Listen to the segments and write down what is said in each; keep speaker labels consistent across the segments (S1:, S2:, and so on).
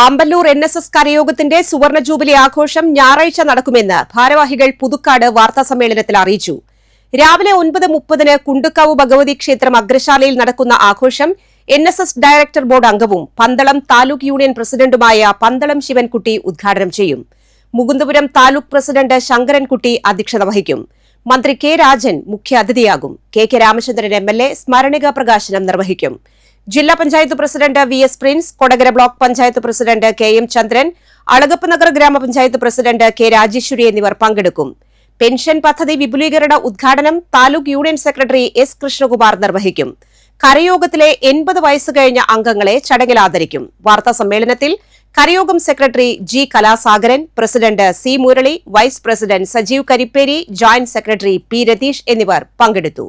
S1: Amballur N S S കരയോഗത്തിന്റെ സുവർണ jubilee ആഘോഷം ഞായറാഴ്ച നടക്കുമെന്ന് ഭാരവാഹികൾ പുതുക്കാട് വാർത്താസമ്മേളനത്തിൽ അറിയിച്ചു. രാവിലെ ഒൻപത് മുപ്പതിന് കുണ്ടുക്കാവ് ഭഗവതി ക്ഷേത്രം അഗ്രശാലയിൽ നടക്കുന്ന ആഘോഷം N S S director board അംഗവും പന്തളം താലൂക്ക് യൂണിയൻ പ്രസിഡന്റുമായ പന്തളം ശിവൻകുട്ടി ഉദ്ഘാടനം ചെയ്യും. മുകുന്ദപുരം താലൂക്ക് പ്രസിഡന്റ് ശങ്കരൻകുട്ടി അധ്യക്ഷത വഹിക്കും. മന്ത്രി കെ രാജൻ മുഖ്യാതിഥിയാകും. K K Ramachandran M L A സ്മരണിക പ്രകാശനം നിർവഹിക്കും. ജില്ലാ panchayat president V S Prince Kodakara block panchayat president K M Chandran Alagappa Nagar ഗ്രാമപഞ്ചായത്ത് പ്രസിഡന്റ് കെ രാജേശ്വരി എന്നിവർ പങ്കെടുക്കും. പെൻഷൻ പദ്ധതി വിപുലീകരണ ഉദ്ഘാടനം taluk union secretary S Krishnakumar നിർവഹിക്കും. കരയോഗത്തിലെ എൺപത് വയസ്സ് കഴിഞ്ഞ അംഗങ്ങളെ ചടങ്ങിൽ ആദരിക്കും. വാർത്താ സമ്മേളനത്തിൽ കരയോഗം secretary G Kalasagaran president C Murali vice president Sajeev Karipperi joint secretary P Ratheesh എന്നിവർ പങ്കെടുത്തു.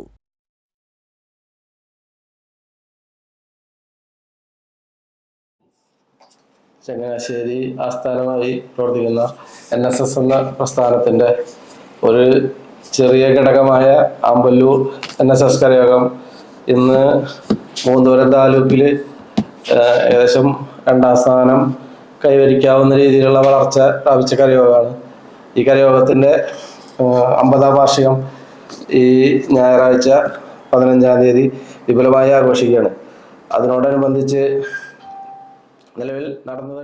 S2: ചങ്ങനാശ്ശേരി ആസ്ഥാനമായി പ്രവർത്തിക്കുന്ന എൻ എസ് എസ് എന്ന പ്രസ്ഥാനത്തിന്റെ ഒരു ചെറിയ ഘടകമായ ആമ്പല്ലൂർ എൻ എസ് എസ് കരയോഗം ഇന്ന് മൂന്നുപുരം താലൂക്കിൽ ഏകദേശം രണ്ടാം സ്ഥാനം കൈവരിക്കാവുന്ന രീതിയിലുള്ള വളർച്ച പ്രാപിച്ച കരയോഗമാണ്. ഈ കരയോഗത്തിന്റെ അമ്പതാം വാർഷികം ഈ ഞായറാഴ്ച പതിനഞ്ചാം തീയതി വിപുലമായി ആഘോഷിക്കുകയാണ്. അതിനോടനുബന്ധിച്ച് നിലവിൽ നടന്നത്